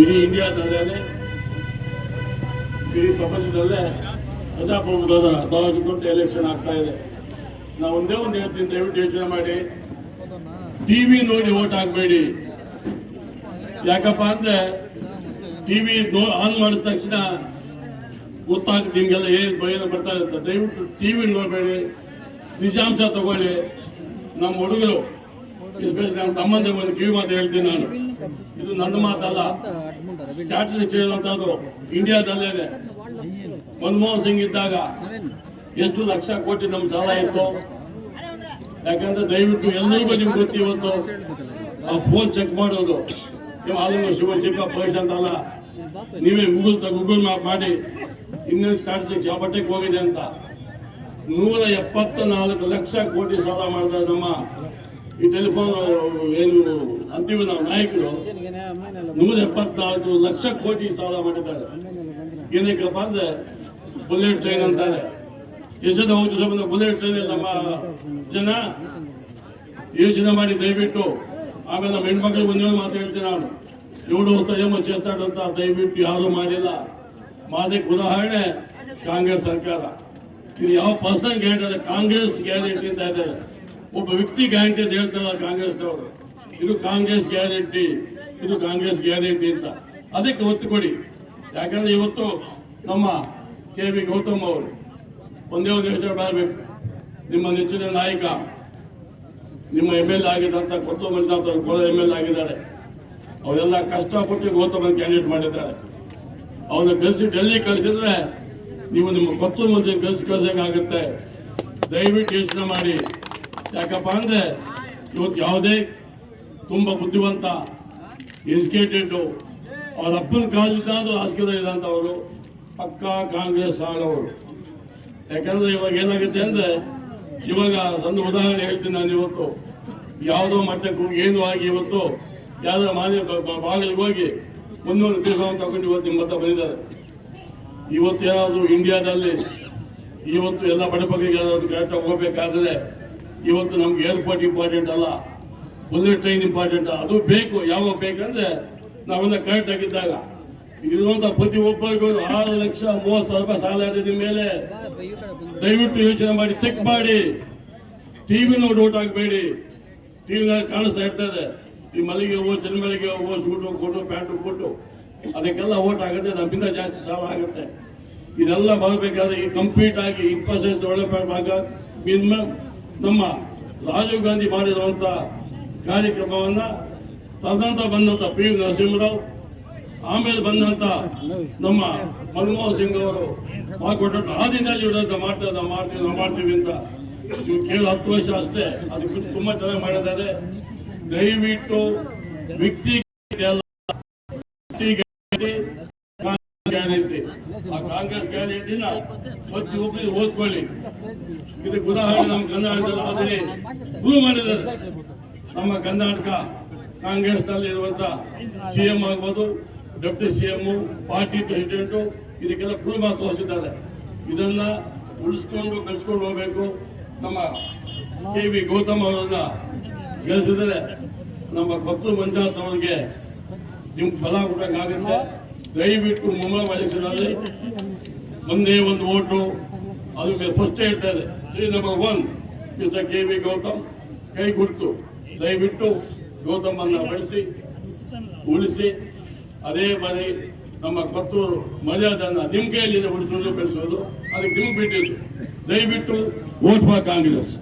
ಇಡೀ ಇಂಡಿಯಾದಲ್ಲೇ ಇಡೀ ಪ್ರಪಂಚದಲ್ಲೇ ಪ್ರಜಾಪ್ರಭುತ್ವದ ದೊಡ್ಡ ಎಲೆಕ್ಷನ್ ಆಗ್ತಾ ಇದೆ. ನಾವು ಒಂದೇ ಒಂದು ಹೇಳ್ತೀನಿ, ದಯವಿಟ್ಟು ಯೋಚನೆ ಮಾಡಿ. ಟಿವಿ ನೋಡಿ ಓಟ್ ಹಾಕಬೇಡಿ. ಯಾಕಪ್ಪ ಅಂದ್ರೆ ಟಿವಿ ಆನ್ ಮಾಡಿದ ತಕ್ಷಣ ಗೊತ್ತಾಗುತ್ತೆ ನಿಮ್ಗೆಲ್ಲ ಏನು ಭಯ ಬರ್ತಾ ಇರುತ್ತೆ ದಯವಿಟ್ಟು ಟಿವಿ ನೋಡಬೇಡಿ. ನಿಜಾಂಶ ತಗೊಳ್ಳಿ. ನಮ್ಮ ಹುಡುಗರು ಎಸ್ಪೆಷಲಿ ನಮ್ಮ ತಮ್ಮಂದೇ ಒಂದು ಕಿವಿ ಮಾತು ಹೇಳ್ತೀನಿ ನಾನು. ಇದು ನನ್ನ ಮಾತಲ್ಲ. ಸ್ಟ್ಯಾಟಿಸ್ಟಿಕ್ಸ್ ಹೇಳುವಂತದ್ದು ಇಂಡಿಯಾದಲ್ಲೇ ಮನಮೋಹನ್ ಸಿಂಗ್ ಇದ್ದಾಗ ಎಷ್ಟು ಲಕ್ಷ ಕೋಟಿ ನಮ್ಮ ಸಾಲ ಇತ್ತು. ಯಾಕಂದ್ರೆ ದಯವಿಟ್ಟು ಎಲ್ಲರಿಗೂ ನಿಮ್ಗೆ ಗೊತ್ತಿ ಇವತ್ತು, ಆ ಫೋನ್ ಚೆಕ್ ಮಾಡೋದು. ನೀವು ಆಲಂಗ ಶಿವ ಚಿಕ್ಕ ಪೈಸೆ ಅಂತಲ್ಲ. ನೀವೇ ಗೂಗಲ್ ಗೂಗಲ್ ಮ್ಯಾಪ್ ಮಾಡಿ ಇನ್ನೊಂದು ಸ್ಟ್ಯಾಟಿಸ್ಟಿಕ್ಸ್ ಯಾವ ಬಟ್ಟೆಗೆ ಹೋಗಿದೆ ಅಂತ. ನೂರ ಎಪ್ಪತ್ತ ನಾಲ್ಕು ಲಕ್ಷ ಕೋಟಿ ಸಾಲ ಮಾಡಿದ ನಮ್ಮ ಈ ಟೆಲಿಫೋನ್ ಏನು ಅಂತೀವಿ ನಾವು ನಾಯಕರು, ನೂರ ಎಪ್ಪತ್ತಾರು ಲಕ್ಷ ಕೋಟಿ ಸಾಲ ಮಾಡಿದ್ದಾರೆ. ಏನಕ್ಕಪ್ಪ ಅಂದ್ರೆ ಬುಲೆಟ್ ಟ್ರೈನ್ ಅಂತಾರೆ. ಎಷ್ಟು ಸಂಬಂಧ ಬುಲೆಟ್ ಟ್ರೈನ್ ನಮ್ಮ ಜನ ಯೋಚನೆ ಮಾಡಿ ದಯವಿಟ್ಟು, ಆಮೇಲೆ ನಮ್ಮ ಹೆಣ್ಮಕ್ಳಿಗೆ ಒಂದೇ ಮಾತು ಹೇಳ್ತೀನಿ ನಾನು. ఎవడు ఉత్తయమో ಚೇಸ್ತಾಡಂತ ದಯವಿಟ್ಟು ಯಾರು ಮಾಡಿಲ್ಲ. ಮಾದಿ ಉದಾಹರಣೆ ಕಾಂಗ್ರೆಸ್ ಸರ್ಕಾರ. ಇದು ಯಾವ ಪರ್ಸನಲ್ ಗ್ಯಾರಂಟಿ ಕಾಂಗ್ರೆಸ್ ಗ್ಯಾರಂಟಿ ಅಂತ ಇದ್ದಾರೆ. ಒಬ್ಬ ವ್ಯಕ್ತಿ ಗ್ಯಾರಂಟಿ ಅಂತ ಹೇಳ್ತಾರಲ್ಲ ಕಾಂಗ್ರೆಸ್ನವರು. ಇದು ಕಾಂಗ್ರೆಸ್ ಗ್ಯಾರಂಟಿ, ಇದು ಕಾಂಗ್ರೆಸ್ ಗ್ಯಾರಂಟಿ ಅಂತ. ಅದಕ್ಕೆ ಒತ್ತು ಕೊಡಿ. ಯಾಕಂದ್ರೆ ಇವತ್ತು ನಮ್ಮ ಕೆ ವಿ ಗೌತಮ್ ಅವರು ಒಂದೇ ಒಂದು ಯೋಚನೆ ಮಾಡಬೇಕು. ನಿಮ್ಮ ನೆಚ್ಚಿನ ನಾಯಕ, ನಿಮ್ಮ ಎಂ ಎಲ್ ಎ ಆಗಿದ್ದಂಥ ಕೊತ್ತು ಮಂಜುನಾಥ್ ಅವರು ಕೋಲ ಎಂ ಎಲ್ ಎ ಆಗಿದ್ದಾರೆ. ಅವರೆಲ್ಲ ಕಷ್ಟಪಟ್ಟು ಗೌತಮ್ ಕ್ಯಾಂಡಿಡೇಟ್ ಮಾಡಿದ್ದಾರೆ. ಅವನ್ನ ಕಳಿಸಿ ಡೆಲ್ಲಿ ಕಳಿಸಿದ್ರೆ ನೀವು ನಿಮ್ಮ ಕೊತ್ತು ಮಂದಿ ಕಳಿಸಿ ಕಳ್ಸೋಕ್ಕಾಗುತ್ತೆ. ದಯವಿಟ್ಟು ಯೋಚನೆ ಮಾಡಿ. ಯಾಕಪ್ಪ ಅಂದ್ರೆ ಇವತ್ತು ಯಾವುದೇ ತುಂಬ ಬುದ್ಧಿವಂತ ಎಜುಕೇಟೆಡ್ ಅವ್ರ ಅಪ್ಪನ ಕಾಲಿದ್ದಾದ್ರೂ ಆಸ್ಕರ ಇದ್ದಂಥವರು ಪಕ್ಕಾ ಕಾಂಗ್ರೆಸ್ ಆಗವರು ಯಾಕಂದ್ರೆ ಇವಾಗ ಏನಾಗುತ್ತೆ ಅಂದ್ರೆ, ಇವಾಗ ಒಂದು ಉದಾಹರಣೆ ಹೇಳ್ತೀನಿ ನಾನು ಇವತ್ತು. ಯಾವುದೋ ಮಟ್ಟಕ್ಕೆ ಏನು ಆಗಿ ಇವತ್ತು ಯಾವ್ದೋ ಮಾನ್ಯ ಬಾಗಿಲಿಗೆ ಹೋಗಿ ಮುನ್ನೂರು ತೀರ್ಮಾನ ತಗೊಂಡು ಇವತ್ತು ನಿಮ್ಮ ಹತ್ರ ಬಂದಿದ್ದಾರೆ. ಇವತ್ತು ಯಾವುದು ಇಂಡಿಯಾದಲ್ಲಿ ಇವತ್ತು ಎಲ್ಲ ಬಡಪಕ್ಕಿಗೆ ಯಾವ್ದಾದ್ರು ಕರೆಕ್ಟಾಗಿ ಹೋಗ್ಬೇಕಾದ್ರೆ ಇವತ್ತು ನಮ್ಗೆ ಏರ್ಪೋರ್ಟ್ ಇಂಪಾರ್ಟೆಂಟ್ ಅಲ್ಲ. ಬುಲೆಟ್ ಟ್ರೈನ್ ಇಂಪಾರ್ಟೆಂಟ್ ಅದು ಬೇಕು, ಯಾವಾಗ ಬೇಕಂದ್ರೆ ನಾವೆಲ್ಲ ಕರೆಕ್ಟ್ ಆಗಿದ್ದಾಗ. ಇರುವಂತ ಪ್ರತಿ ಒಬ್ಬರಿಗೂ ಆರು ಲಕ್ಷ ಮೂವತ್ತು ಸಾವಿರ ರೂಪಾಯಿ ಸಾಲ ಇದೆ ನಿಮ್ಮ ಮೇಲೆ. ದಯವಿಟ್ಟು ಯೋಚನೆ ಮಾಡಿ ಚೆಕ್ ಮಾಡಿ. ಟಿವಿ ನೋಡಿ ಓಟ್ ಹಾಕ್ಬೇಡಿ. ಟಿವಿನಲ್ಲಿ ಕಾಣಿಸ್ತಾ ಇರ್ತದೆ ಈ ಮಲ್ಲಿಗೆ ಹೂವು, ಚನ್ಮಲ್ಲಿಗೆ ಹೂವು, ಸೂಟು ಕೊಟ್ಟು ಪ್ಯಾಂಟು ಕೊಟ್ಟು ಅದಕ್ಕೆಲ್ಲ ಓಟ್ ಆಗುತ್ತೆ, ನಮ್ಮಿಂದ ಜಾಸ್ತಿ ಸಾಲ ಆಗುತ್ತೆ. ಇದೆಲ್ಲ ಬರಬೇಕಾದ್ರೆ ಈ ಕಂಪ್ಲೀಟ್ ಆಗಿ ಇನ್ಫೋಸಿಸ್ ಡೆವಲಪ್ಮೆಂಟ್ ಆಗ ಮಿನಿಮಮ್ ನಮ್ಮ ರಾಜೀವ್ ಗಾಂಧಿ ಮಾಡಿರುವಂಥ ಕಾರ್ಯಕ್ರಮವನ್ನ ತದಂತ ಬಂದಂತ ಪಿ ವಿ ನರಸಿಂಹರಾವ್ ಆಮೇಲೆ ಬಂದಂತ ನಮ್ಮ ಮನಮೋಹನ್ ಸಿಂಗ್ ಅವರು ಮಾಡಿಕೊಟ್ಟು ಆ ದಿನದಲ್ಲಿ ಇವರನ್ನ ಮಾಡ್ತಾ ನಾವು ಮಾಡ್ತೀವಿ ನಾವು ಮಾಡ್ತೀವಿ ಅಂತ ಕೇಳಿ ಹತ್ತು ವರ್ಷ ಅಷ್ಟೇ ಅದಕ್ಕೆ ತುಂಬಾ ಚೆನ್ನಾಗಿ ಮಾಡಿದ್ದಾರೆ. ದಯವಿಟ್ಟು ವ್ಯಕ್ತಿ ಗ್ಯಾರಂಟಿ, ಆ ಕಾಂಗ್ರೆಸ್ ಗ್ಯಾರಂಟಿನ ಓದ್ಕೊಳ್ಳಿ. ಇದಕ್ಕೆ ಉದಾಹರಣೆ ನಮ್ಮ ಕರ್ನಾಟಕದಲ್ಲಿ ಆದರೆ ಪ್ರೂವ್ ಮಾಡಿದ್ದಾರೆ ನಮ್ಮ ಕರ್ನಾಟಕ ಕಾಂಗ್ರೆಸ್ನಲ್ಲಿ ಸಿ ಎಂ ಆಗ್ಬೋದು, ಡೆಪ್ಟಿ ಸಿಎಂ ಪಾರ್ಟಿ ಪ್ರೆಸಿಡೆಂಟು ಇದಕ್ಕೆಲ್ಲ ಪ್ರೂವ್ ಮಾಡಿ ತೋರಿಸಿದ್ದಾರೆ. ಇದನ್ನ ಉಳಿಸ್ಕೊಂಡು ಬೆಳೆಸ್ಕೊಂಡು ಹೋಗ್ಬೇಕು. ನಮ್ಮ ಕೆ ವಿ ಗೌತಮ್ ಅವರನ್ನ ಗೆಲ್ಲಿಸಿದರೆ ನಮ್ಮ ಭಕ್ತರು ಮಂಜಾತ್ ಅವರಿಗೆ ನಿಮ್ಗೆ ಫಲ ಕೊಡೋಕ್ಕಾಗುತ್ತೆ. ದಯವಿಟ್ಟು ಮುಂಬೈ ಎಲೆಕ್ಷನ್ ಒಂದೇ ಒಂದು ಓಟು ಅದಕ್ಕೆ ಫಸ್ಟ್ ಇದೆ Shri number one mister K V Gautam ಕೈ ಗುರ್ತು, ದಯವಿಟ್ಟು ಗೌತಮನ್ನು ಬಳಸಿ, ಉಳಿಸಿ, ಅದೇ ಬಾರಿ ನಮ್ಮ ಕೊತ್ತೂರು ಮರ್ಯಾದನ್ನ ನಿಮ್ಮ ಕೈಯಲ್ಲಿ ಉಳಿಸೋದು, ಬೆಳೆಸೋದು, ಅದಕ್ಕೆ ನಿಮ್ಗೆ ಬಿಟ್ಟಿದ್ದು. ದಯವಿಟ್ಟು ವೋಟ್ ಫಾರ್ ಕಾಂಗ್ರೆಸ್